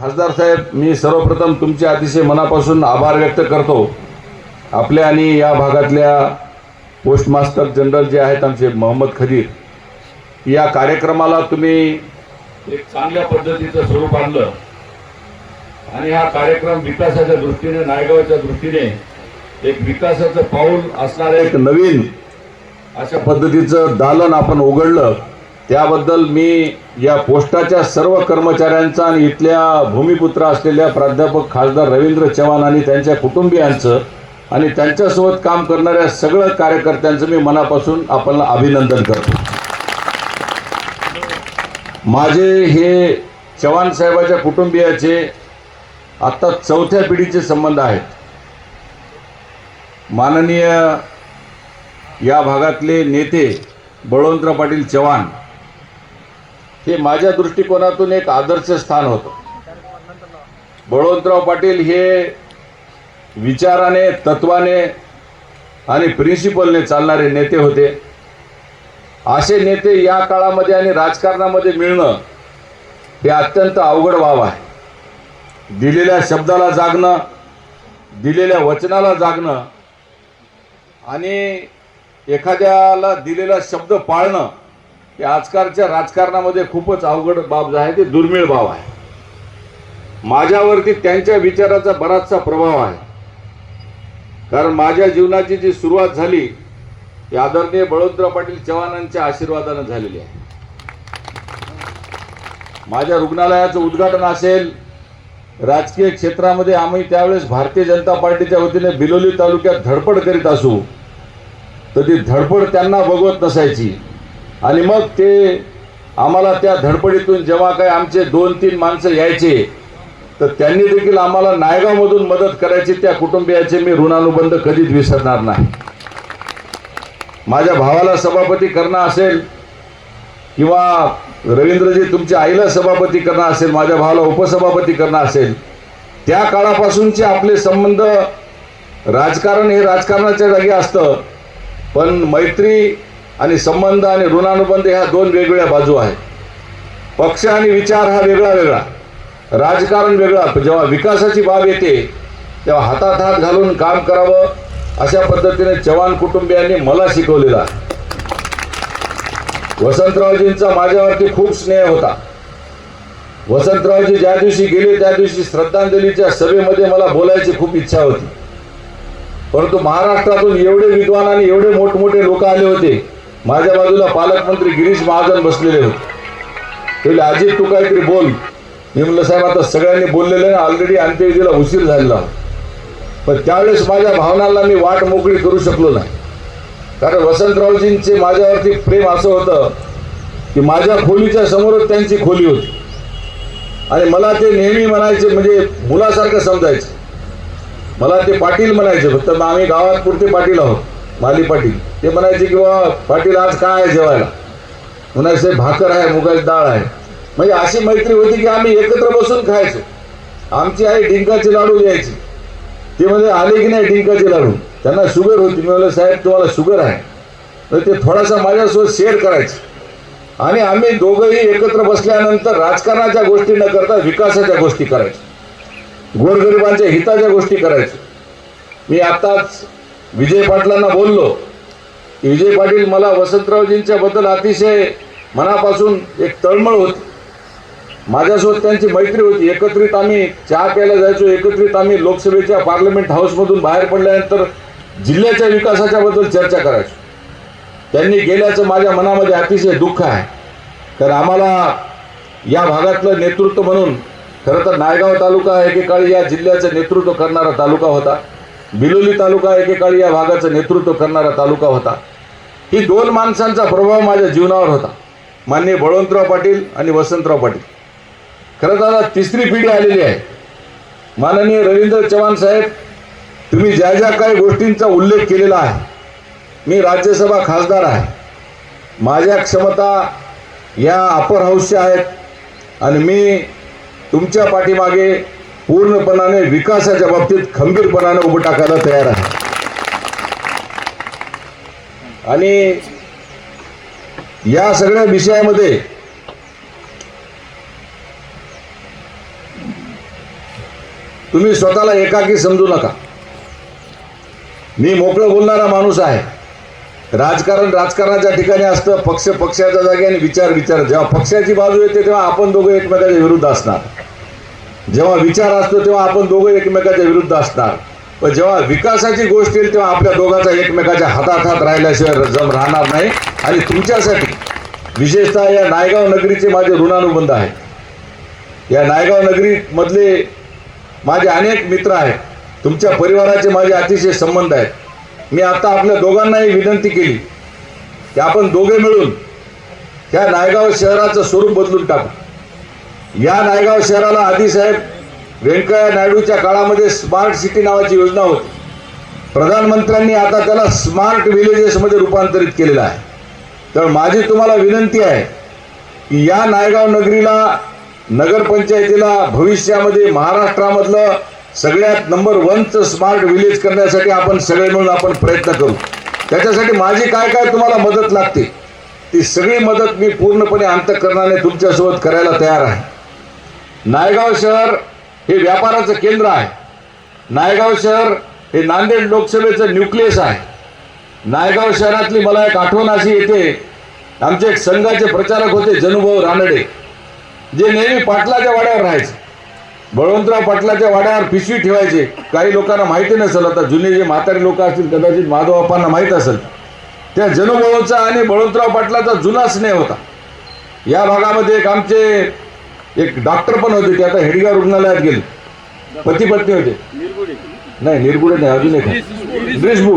खासदार साहेब मी सर्वप्रथम तुमचे अतिशय मनापासून आभार व्यक्त करतो. आपल्या आणि या भागातल्या पोस्टमास्टर जनरल जे आहेत आमचे मोहम्मद खदीर या कार्यक्रमाला तुम्ही एक चांगल्या पद्धतीचं स्वरूप आणलं. आणि हा कार्यक्रम विकासाच्या दृष्टीने नायगावच्या दृष्टीने एक विकासाचं पाऊल असणारं एक नवीन अशा पद्धतीचं दालन आपण उघडलं. त्याबद्दल मी या पोस्टाच्या सर्व कर्मचाऱ्यांचा आणि इथल्या भूमिपुत्र असलेल्या प्राध्यापक खासदार रवींद्र चव्हाण आणि त्यांच्या कुटुंबियांचं आणि त्यांच्यासोबत काम करणाऱ्या सगळं कार्यकर्त्यांचं मी मनापासून आपल्याला अभिनंदन करतो. माझे हे चव्हाण साहेबाच्या कुटुंबियाचे आत्ता चौथ्या पिढीचे संबंध आहेत. माननीय या भागातले नेते बळवंतराव पाटील चव्हाण हे माझ्या दृष्टिकोनातून एक आदर्श स्थान होतं. बळवंतराव पाटील हे विचाराने तत्वाने आणि प्रिन्सिपलने चालणारे नेते होते. असे नेते या काळामध्ये आणि राजकारणामध्ये मिळणं हे अत्यंत अवघड वाव आहे. दिलेल्या शब्दाला जागणं दिलेल्या वचनाला जागणं आणि एखाद्याला दिलेला शब्द पाळणं की आजकालच्या राजकारणामध्ये खूपच अवघड बाब जो आहे ते दुर्मिळ बाब आहे. माझ्यावरती त्यांच्या विचाराचा बराचसा प्रभाव आहे. कारण माझ्या जीवनाची जी सुरुवात झाली ती आदरणीय बळवंतराव पाटील चव्हाणांच्या आशीर्वादानं झालेली आहे. माझ्या रुग्णालयाचं उद्घाटन असेल राजकीय क्षेत्रामध्ये आम्ही त्यावेळेस भारतीय जनता पार्टीच्या वतीने बिलोली तालुक्यात धडपड करीत असू तर ती धडपड त्यांना बघवत नसायची. आणि मग ते आम्हाला त्या धडपडीतून जेव्हा काही आमचे दोन तीन माणसं यायचे तर त्यांनी देखील आम्हाला नायगावमधून मदत करायची त्या कुटुंबियाचे मी ऋणानुबंध कधीच विसरणार नाही. माझ्या भावाला सभापती करणं असेल किंवा रवींद्रजी तुमच्या आईला सभापती करणं असेल माझ्या भावाला उपसभापती करणं असेल त्या काळापासूनचे आपले संबंध राजकारण हे राजकारणाच्या जागी असतं. पण मैत्री आणि संबंध आणि ऋणानुबंध ह्या दोन वेगवेगळ्या बाजू आहेत. पक्ष आणि विचार हा वेगळा वेगळा. राजकारण वेगळा. जेव्हा विकासाची बाब येते तेव्हा हातात हात घालून काम करावं अशा पद्धतीने चव्हाण कुटुंबियांनी मला शिकवलेलं वसंतरावजींचा माझ्यावरती खूप स्नेह होता. वसंतरावजी ज्या दिवशी गेले त्या दिवशी श्रद्धांजलीच्या सभेमध्ये मला बोलायची खूप इच्छा होती. परंतु महाराष्ट्रातून एवढे विद्वान आणि एवढे मोठमोठे लोक आले होते माझ्या बाजूला पालकमंत्री गिरीश महाजन बसलेले होते. ते अजित तू काहीतरी बोल. मी म्हणलं साहेब आता सगळ्यांनी बोललेलं आहे. ऑलरेडी अंत्यविधीला उशीर झालेला पण त्यावेळेस माझ्या भावनांना मी वाट मोकळी करू शकलो नाही. कारण वसंतरावजींचे माझ्यावरती प्रेम असं होतं की माझ्या खोलीच्या समोरच त्यांची खोली होती. आणि मला ते नेहमी म्हणायचे म्हणजे मुलासारखं समजायचं. मला ते पाटील म्हणायचे फक्त मग आम्ही गावात पुरते पाटील आहोत. माली पाटील. ते म्हणायचे की बा पाटील आज काय आहे जेवायला? म्हणायचे भाकर आहे मुगाची डाळ आहे. म्हणजे अशी मैत्री होती की आम्ही एकत्र बसून खायचो. आमची आई डिंकाचे लाडू द्यायची ते म्हणजे आले की नाही डिंकाचे लाडू? त्यांना शुगर होती. मी म्हणलं साहेब तुम्हाला शुगर आहे. तर ते थोडासा माझ्यासोबत शेअर करायचे. आणि आम्ही दोघंही एकत्र बसल्यानंतर राजकारणाच्या गोष्टी न करता विकासाच्या गोष्टी करायचो. गोरगरिबांच्या हिताच्या गोष्टी करायचो. मी आत्ताच विजय पाटलांना बोललो. की विजय पाटील मला वसंतरावजींच्या बद्दल अतिशय मनापासून एक तळमळ होती. माझ्यासोबत त्यांची मैत्री होती. एकत्रित आम्ही चहा प्यायला जायचो. एकत्रित आम्ही लोकसभेच्या पार्लमेंट हाऊसमधून बाहेर पडल्यानंतर जिल्ह्याच्या विकासाच्या बद्दल चर्चा करायचो. त्यांनी गेल्याचं माझ्या मनामध्ये अतिशय दुःख आहे. तर आम्हाला या भागातलं नेतृत्व म्हणून खरं तर नायगाव तालुका एकेकाळी या जिल्ह्याचं नेतृत्व करणारा तालुका होता. बिलोली तालुका एकेकाळी या भागाचं नेतृत्व करणारा तालुका होता. ही दोन माणसांचा प्रभाव माझ्या जीवनावर होता. माननीय बळवंतराव पाटील आणि वसंतराव पाटील. खरं तर आता तिसरी पिढी आलेली आहे. माननीय रवींद्र चव्हाण साहेब तुम्ही ज्या ज्या काही गोष्टींचा उल्लेख केलेला आहे मी राज्यसभा खासदार आहे. माझ्या क्षमता या अपर हाऊसच्या आहेत आणि मी तुमच्या पाठीमागे पूर्णपणाने विकासाच्या बाबतीत खंबीरपणाने उभं टाकायला तयार आहे. आणि या सगळ्या विषयामध्ये तुम्ही स्वतःला एकाकी समजू नका. मी मोकळं बोलणारा माणूस आहे. राजकारण राजकारणाच्या ठिकाणी असतं पक्ष पक्षाच्या जागी आणि विचार विचार. जेव्हा पक्षाची बाजू येते तेव्हा आपण दोघं एकमेकाच्या विरुद्ध असणार. जेव्हा विचार असतो तेव्हा आपण दोघं एकमेकाच्या विरुद्ध असणार. पण जेव्हा विकासाची गोष्ट येईल तेव्हा आपल्या दोघांचा एकमेकाच्या हातात हात राहिल्याशिवाय जम राहणार नाही. आणि तुमच्यासाठी विशेषतः या नायगाव नगरीचे माझे ऋणानुबंध आहेत. या नायगाव नगरीमधले माझे अनेक मित्र आहेत. तुमच्या परिवाराचे माझे अतिशय संबंध आहेत. मी आता आपल्या दोघांनाही विनंती केली की आपण दोघे मिळून त्या नायगाव शहराचं स्वरूप बदलून टाकू. या नायगाव शहराला आधी साहेब व्यंकय्या नायडूच्या काळामध्ये स्मार्ट सिटी नावाची योजना होती. प्रधानमंत्र्यांनी आता त्याला स्मार्ट विलेजेसमध्ये रूपांतरित केलेलं आहे. तर माझी तुम्हाला विनंती आहे की या नायगाव नगरीला नगरपंचायतीला भविष्यामध्ये महाराष्ट्रामधलं सगळ्यात नंबर वनचं स्मार्ट विलेज करण्यासाठी आपण सगळे मिळून आपण प्रयत्न करू. त्याच्यासाठी माझी काय काय तुम्हाला मदत लागते ती सगळी मदत मी पूर्णपणे अंतकरणाने तुमच्यासोबत करायला तयार आहे. नायगाव शहर हे व्यापाराचं केंद्र आहे. नायगाव शहर हे नांदेड लोकसभेचं न्यूक्लियस आहे. नायगाव शहरातली मला एक आठवण अशी येते. आमचे एक संघाचे प्रचारक होते जनुभाऊ रानडे. जे नेहमी पाटलाच्या वाड्यावर राहायचे. बळवंतराव पाटलाच्या वाड्यावर पिशवी ठेवायचे. काही लोकांना माहिती नसेल आता जुने जे म्हातारे लोक असतील कदाचित माधवप्पांना माहीत असेल. त्या जनुभाऊचा आणि बळवंतराव पाटलाचा जुना स्नेह होता. या भागामध्ये एक आमचे एक डॉक्टर पण होते ते आता हेडगाव रुग्णालयात गेले. पती पत्नी होते नाही निरगुडे नाही अजून एक. देशमुख